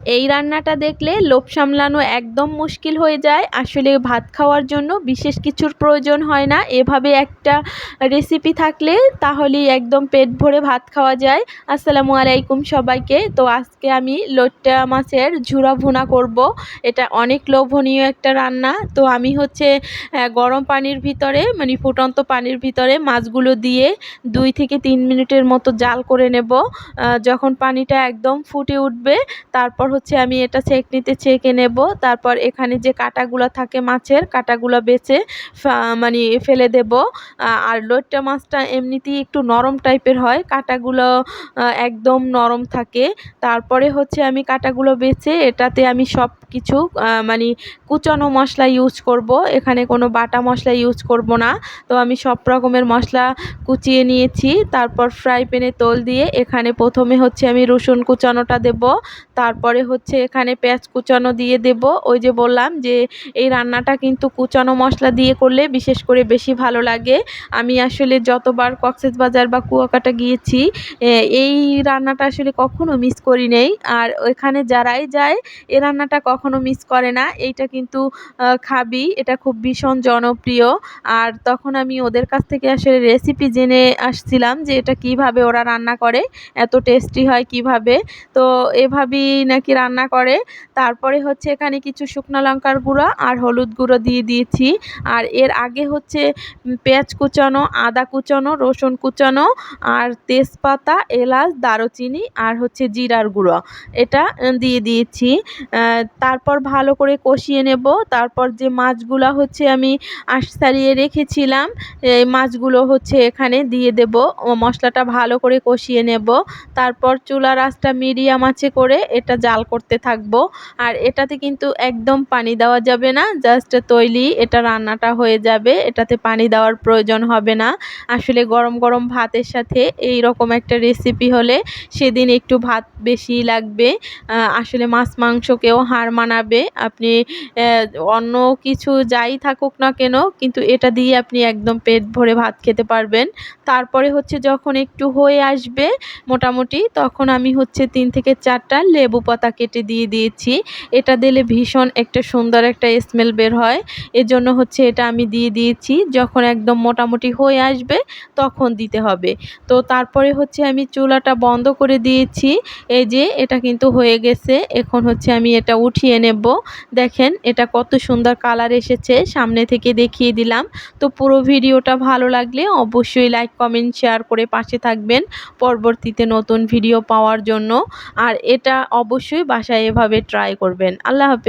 এই রান্নাটা দেখলে লোভ সামলানো একদম মুশকিল হয়ে যায়। আসলে ভাত খাওয়ার জন্য বিশেষ কিছুর প্রয়োজন হয় না। এভাবে একটা রেসিপি থাকলে তাহলেই একদম পেট ভরে ভাত খাওয়া যায়। আসসালামু আলাইকুম সবাইকে। তো আজকে আমি লোট্টা মাছের ঝুরা ভুনা করব। এটা অনেক লোভনীয় একটা রান্না। তো আমি হচ্ছে গরম পানির ভিতরে মানে ফুটন্ত পানির ভিতরে মাছগুলো দিয়ে দুই থেকে তিন মিনিটের মতো জাল করে নেব। যখন পানিটা একদম ফুটে উঠবে, তারপর হচ্ছে আমি এটা ছেঁকনিতে ছেঁকে নেব। তারপর এখানে যে কাটাগুলো থাকে মাছের, কাটাগুলো বেছে মানে ফেলে দেব। আর লোটটা মাছটা এমনিতেই একটু নরম টাইপের হয়, কাটাগুলো একদম নরম থাকে। তারপরে হচ্ছে আমি কাটাগুলো বেছে এটাতে আমি সব কিছু মানে কুচানো মশলা ইউজ করব। এখানে কোনো বাটা মশলা ইউজ করব না। তো আমি সব রকমের মশলা কুচিয়ে নিয়েছি। তারপর ফ্রাই প্যানে তোল দিয়ে এখানে প্রথমে হচ্ছে আমি রসুন কুচানোটা দেব। তারপরে হচ্ছে এখানে পেঁয়াজ কুচানো দিয়ে দেব। ওই যে বললাম যে এই রান্নাটা কিন্তু কুচানো মশলা দিয়ে করলে বিশেষ করে বেশি ভালো লাগে। আমি আসলে যতবার কক্সেস বাজার বা কুয়াকাটা গিয়েছি এই রান্নাটা আসলে কখনো মিস করি নেই। আর ওইখানে যারাই যায়, এ রান্নাটা কখনো মিস করে না। এইটা কিন্তু খাবি। এটা খুব ভীষণ জনপ্রিয়। আর তখন আমি ওদের কাছ থেকে আসলে রেসিপি জেনে আসছিলাম যে এটা কীভাবে ওরা রান্না করে, এত টেস্টি হয় কীভাবে। তো এভাবেই নাকি রান্না করে। তারপরে হচ্ছে এখানে কিছু শুকনো লঙ্কার গুঁড়ো আর হলুদ গুঁড়ো দিয়ে দিয়েছি। আর এর আগে হচ্ছে পেঁয়াজ কুচানো, আদা কুচানো, রসুন কুচানো আর তেজপাতা, এলাচ, দারুচিনি আর হচ্ছে জিরার গুঁড়ো। এটা দিয়ে দিয়েছি। তারপর ভালো করে কষিয়ে নেব। তারপর যে মাছগুলো হচ্ছে আমি আঁশ সারিয়ে রেখেছিলাম, এই মাছগুলো হচ্ছে এখানে দিয়ে দেব। মশলাটা ভালো করে কষিয়ে নেব। তারপর চুলার আঁচটা মিডিয়াম আঁচে করে এটা জাল করতে থাকব। আর এটাতে কিন্তু একদম পানি দেওয়া যাবে না, জাস্ট তৈলি এটা রান্নাটা হয়ে যাবে, এটাতে পানি দেওয়ার প্রয়োজন হবে না। আসলে গরম গরম ভাতের সাথে এই রকম একটা রেসিপি হলে সেদিন একটু ভাত বেশি লাগবে। আসলে মাছ মাংসকেও হার মানাবে। আপনি অন্য কিছু যাই থাকুক না কেন, কিন্তু এটা দিয়ে আপনি একদম পেট ভরে ভাত খেতে পারবেন। তারপরে হচ্ছে যখন একটু হয়ে আসবে মোটামুটি, তখন আমি হচ্ছে তিন থেকে চারটা লেবু পাতা কেটে দিয়ে দিয়েছি। এটা দিলে ভীষণ একটা সুন্দর একটা স্মেল বের হয়। এজন্য হচ্ছে এটা আমি দিয়ে দিয়েছি। যখন একদম মোটামুটি হয়ে আসবে, তখন দিতে হবে। তো তারপরে হচ্ছে আমি চুলাটা বন্ধ করে দিয়েছি। এই যে, এটা কিন্তু হয়ে গেছে। এখন হচ্ছে আমি এটা উঠিয়ে নেব। দেখেন এটা কত সুন্দর কালার এসেছে, সামনে থেকে দেখিয়ে দিলাম। তো পুরো ভিডিওটা ভালো লাগলে অবশ্যই লাইক, কমেন্ট, শেয়ার করে পাশে থাকবেন পরবর্তীতে নতুন ভিডিও পাওয়ার জন্য। আর এটা অবশ্যই বাসায় এভাবে ট্রাই করবেন। আল্লাহ হাফেজ।